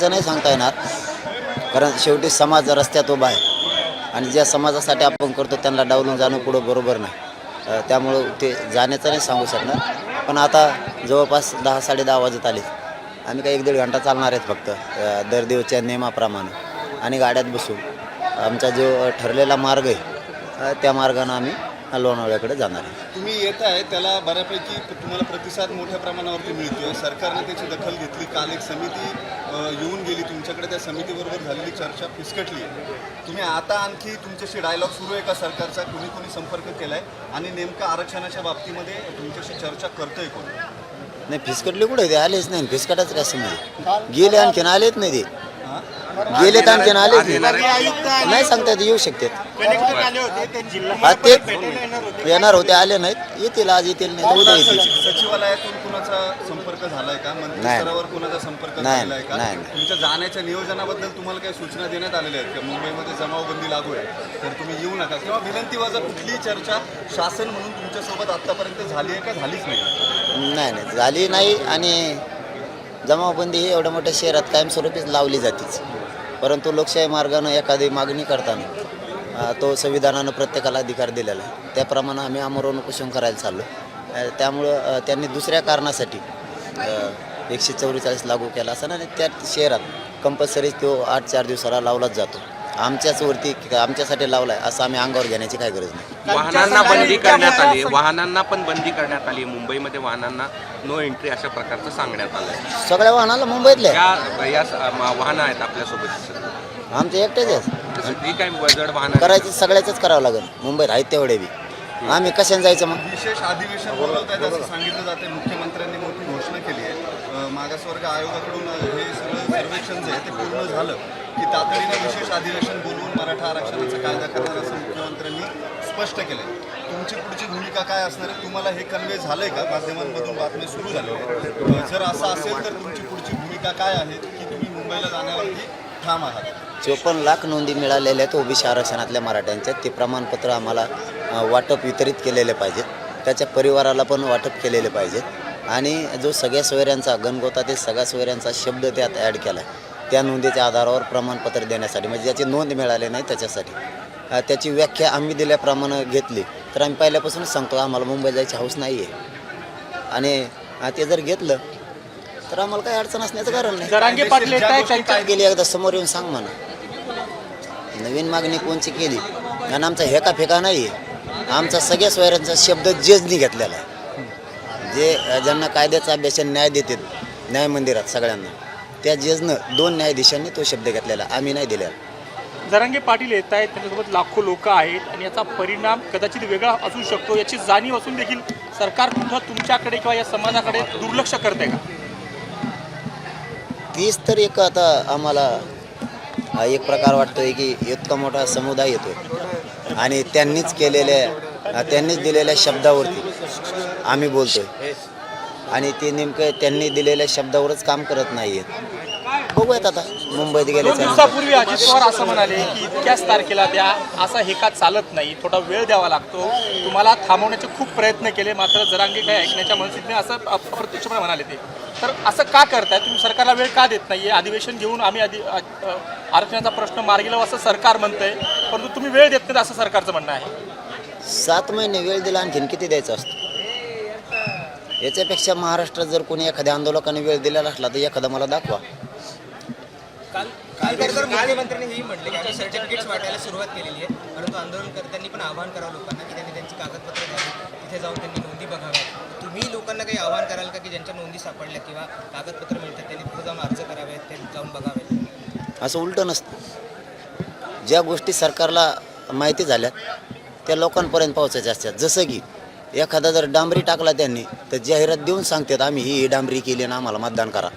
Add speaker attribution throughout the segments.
Speaker 1: समाजाचं नाही सांगता येणार. कारण शेवटी समाज रस्त्यात उभा आहे. आणि ज्या समाजासाठी आपण करतो त्यांना डावलून जाणं पुढं बरोबर नाही. त्यामुळं ते जाण्याचं नाही सांगू शकणार. पण आता जवळपास दहा साडे दहा वाजत आले आम्ही काही एक दीड घंटा चालणार आहेत फक्त दरदेवच्या नियमाप्रमाणे. आणि गाड्यात बसू. आमचा जो ठरलेला मार्ग आहे त्या मार्गानं आम्ही लोणावळ्याकडे जाणार आहे.
Speaker 2: तुम्ही येत आहे त्याला बऱ्यापैकी तुम्हाला प्रतिसाद मोठ्या प्रमाणावरती मिळतोय. सरकारने त्याची दखल घेतली. काल एक समिती येऊन गेली. तुमच्याकडे त्या समितीबरोबर झालेली चर्चा फिसकटली आहे. तुम्ही आता आणखी तुमच्याशी डायलॉग सुरू आहे का सरकारचा? कुणी कुणी संपर्क केलाय? आणि नेमकं आरक्षणाच्या बाबतीमध्ये तुमच्याशी चर्चा करतोय कोण?
Speaker 1: नाही फिसकटले कुठे? ते आलेच नाही. फिसकटाच कसं गेले आणखीन आलेच नाही ते. गेले तर आणखीन आलेच नाही नाही सांगता येत येऊ शकतात हा ते येणार होते. आले नाहीत. येतील आज येतील नाही तर उद्या येतील.
Speaker 2: सचिवालयातून कुणाचा संपर्क झालाय का? कुणाचा संपर्क
Speaker 1: नाही,
Speaker 2: का. तुमच्या जाण्याच्या नियोजनाबद्दल तुम्हाला काही सूचना देण्यात आलेल्या आहेत का? मुंबईमध्ये जमावबंदी लागू आहे. तर तुम्ही येऊ नका. किंवा विनंतीवाजा कुठलीही चर्चा शासन म्हणून तुमच्यासोबत आतापर्यंत झाली आहे का? झालीच नाही.
Speaker 1: नाही नाही. झाली नाही आणि जमावबंदी ही एवढ्या मोठ्या शहरात कायमस्वरूपीच लावली जातेच. परंतु लोकशाही मार्गानं एखादी मागणी करताना तो संविधानानं प्रत्येकाला अधिकार दिलेला आहे. त्याप्रमाणे आम्ही आमरण उपोषण करायला चाललो. त्यामुळं त्यांनी दुसऱ्या कारणासाठी एकशे चौवेचाळीस लागू केला असं आणि त्या शहरात कंपल्सरी तो आठ चार दिवसाला लावलाच जातो. आमच्याच वरती आमच्यासाठी लावला आहे असं आम्ही अंगावर घेण्याची काय गरज नाही.
Speaker 3: वाहनांना बंदी करण्यात आली. वाहनांना पण बंदी करण्यात आली. मुंबईमध्ये वाहनांना नो एंट्री अशा प्रकारचं सांगण्यात आलं
Speaker 1: सगळ्या वाहनाला मुंबईतल्या
Speaker 3: या वाहनं आहेत आपल्यासोबत.
Speaker 1: आमचे एकटेच आहेत.
Speaker 3: जड वाहनं
Speaker 1: करायचं सगळ्याच करावं लागेल. मुंबईत आहेत तेवढे बी. आम्ही कशाने जायचं मग?
Speaker 2: विशेष अधिवेशन बोलवत आहेत असं सांगितलं जाते मुख्यमंत्र्यांनी मोठी घोषणा केली आहे. मागासवर्ग आयोगाकडून हे सगळं सर्वेक्षण जे आहे ते पूर्ण झालं. की तातडीनं विशेष अधिवेशन बोलवून मराठा आरक्षणाचा कायदा करणार असं मुख्यमंत्र्यांनी स्पष्ट केलं आहे तुमची पुढची भूमिका काय असणार आहे तुम्हाला हे कन्वे झालं आहे का? माध्यमांमधून बातम्या सुरू झाली आहे जर असं असेल तर तुमची पुढची भूमिका काय आहे की तुम्ही मुंबईला जाण्यावरती ठाम आहात?
Speaker 1: चोपन्न लाख नोंदी मिळालेल्या आहेत ओबीसी आरक्षणातल्या मराठ्यांच्या ते प्रमाणपत्र आम्हाला वाटप वितरित केलेले पाहिजेत. त्याच्या परिवाराला पण वाटप केलेले पाहिजेत. आणि जो सगळ्या सोयऱ्यांचा गणगोता ते सगळ्या सोयऱ्यांचा शब्द त्यात ॲड केला आहे त्या नोंदीच्या आधारावर प्रमाणपत्र देण्यासाठी म्हणजे ज्याची नोंद मिळाली नाही त्याच्यासाठी. त्याची व्याख्या आम्ही दिल्याप्रमाणे घेतली. तर आम्ही पहिल्यापासूनच सांगतो आम्हाला मुंबई जायची हौस नाही आहे आणि ते जर घेतलं तर आम्हाला काही अडचण असण्याचं कारण नाही. काय केली एकदा समोर येऊन सांग म्हणा. नवीन मागणी कोणची केली? आणि आमचा हेका फेका नाही आमचा सगळ्या सोयऱ्यांचा शब्द जेजनी घेतलेला आहे. जे ज्यांना कायद्याचा अभ्यास न्याय देतात न्याय मंदिरात सगळ्यांना. त्या जजनं दोन न्यायाधीशांनी तो शब्द घेतलेला आम्ही नाही दिलेला.
Speaker 4: जरांगे पाटील येत आहेत त्यांच्यासोबत लाखो लोक आहेत आणि याचा परिणाम कदाचित वेगळा असू शकतो याची जाणीव असून देखील सरकार कुठं तुमच्याकडे किंवा या समाजाकडे दुर्लक्ष करते का?
Speaker 1: तीच तर एक आता आम्हाला हा एक प्रकार वाटतोय की इतका मोठा समुदाय येतोय. आणि त्यांनीच केलेल्या त्यांनीच दिलेल्या शब्दावरती आम्ही बोलतोय. आणि ते नेमकं त्यांनी दिलेल्या शब्दावरच काम करत नाहीयेत. बघूयात आता मुंबईत नंतर.
Speaker 4: दिवसापूर्वी अजित पवार असं म्हणाले की इतक्याच तारखेला द्या असा हे का चालत नाही थोडा वेळ द्यावा लागतो. तुम्हाला थांबवण्याचे खूप प्रयत्न केले मात्र जरांगे काही ऐकण्याच्या मनस्थितीने असं अप्रत्यक्षपणे म्हणाले ते. तर असं का करताय? तुम्ही सरकारला वेळ का देत नाहीये? अधिवेशन घेऊन आम्ही आधी अ- अ- आरक्षणाचा प्रश्न मार्गी लावू असं सरकार म्हणतंय परंतु तुम्ही वेळ देत नाही असं सरकारचं म्हणणं आहे.
Speaker 1: सात महिने वेळ दिला आणखीन किती द्यायचा असतो? याच्यापेक्षा महाराष्ट्रात जर कोणी एखाद्या आंदोलकाने वेळ दिलेला असला तर एखादा मला दाखवा.
Speaker 5: काल तर मुख्यमंत्र्यांनी हेही म्हटले की आम्ही सर्टिफिकेट्स वाटायला सुरुवात केलेली आहे. परंतु आंदोलनकर्त्यांनी पण आवाहन करावं लोकांना की त्यांनी त्यांची कागदपत्र द्यावी तिथे जाऊन त्यांनी नोंदी तुम्ही लोकांना काही आवाहन कराल का की ज्यांच्या नोंदी सापडल्या किंवा कागदपत्र मिळतात त्यांनी जाऊन अर्ज करावेत ते जाऊन बघावेत?
Speaker 1: असं उलटं नसतं. ज्या गोष्टी सरकारला माहिती झाल्यात त्या लोकांपर्यंत पोहोचायच्या असतात. जसं की एखादा जर डांबरी टाकला त्यांनी तर जाहिरात देऊन सांगतात आम्ही ही डांबरी केली ना आम्हाला मतदान करा.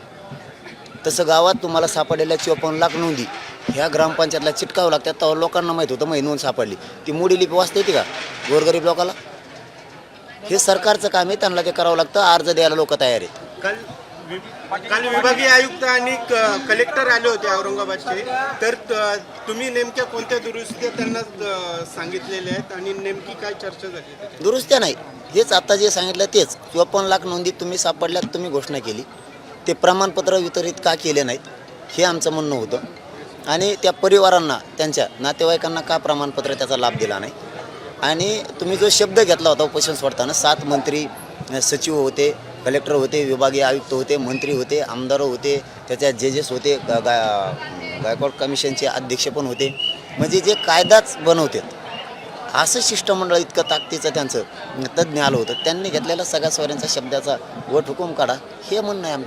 Speaker 1: तसं गावात तुम्हाला सापडलेल्या चोपन्न लाख नोंदी ह्या ग्रामपंचायतला चिटकावं लागतात तेव्हा लोकांना माहीत होतं मग नोंद सापडली. ती मोडी लिपी वाचता येते का? गोरगरीब लोकाला? हे सरकारचं काम आहे त्यांना ते करावं लागतं अर्ज द्यायला लोक तयार आहेत.
Speaker 6: काल विभागीय आयुक्त आणि क- कलेक्टर आले होते औरंगाबादचे. तर त- तुम्ही नेमक्या कोणत्या दुरुस्त्या त्यांना सांगितलेल्या आहेत आणि नेमकी काय चर्चा झाली
Speaker 1: दुरुस्त्या नाही. हेच आता जे सांगितलं तेच. चोपन्न लाख नोंदी तुम्ही सापडल्यात तुम्ही घोषणा केली. ते प्रमाणपत्र वितरित का केले नाहीत हे आमचं म्हणणं होतं. आणि त्या परिवारांना त्यांच्या नातेवाईकांना का प्रमाणपत्र त्याचा लाभ दिला नाही? आणि तुम्ही जो शब्द घेतला होता उपोषण सोडताना सात मंत्री सचिव होते कलेक्टर होते विभागीय आयुक्त होते मंत्री होते आमदार होते त्याच्या जजेस होते गा गायकवाड कमिशनचे अध्यक्ष पण होते. म्हणजे जे कायदाच बनवतात असं शिष्टमंडळ इतकं ताकदीचं त्यांचं तज्ज्ञ आलं होतं. त्यांनी घेतलेला सगळ्या स्वाऱ्यांचा शब्दाचा वट हुकूम काढा. हे म्हणणं आहे आमचं.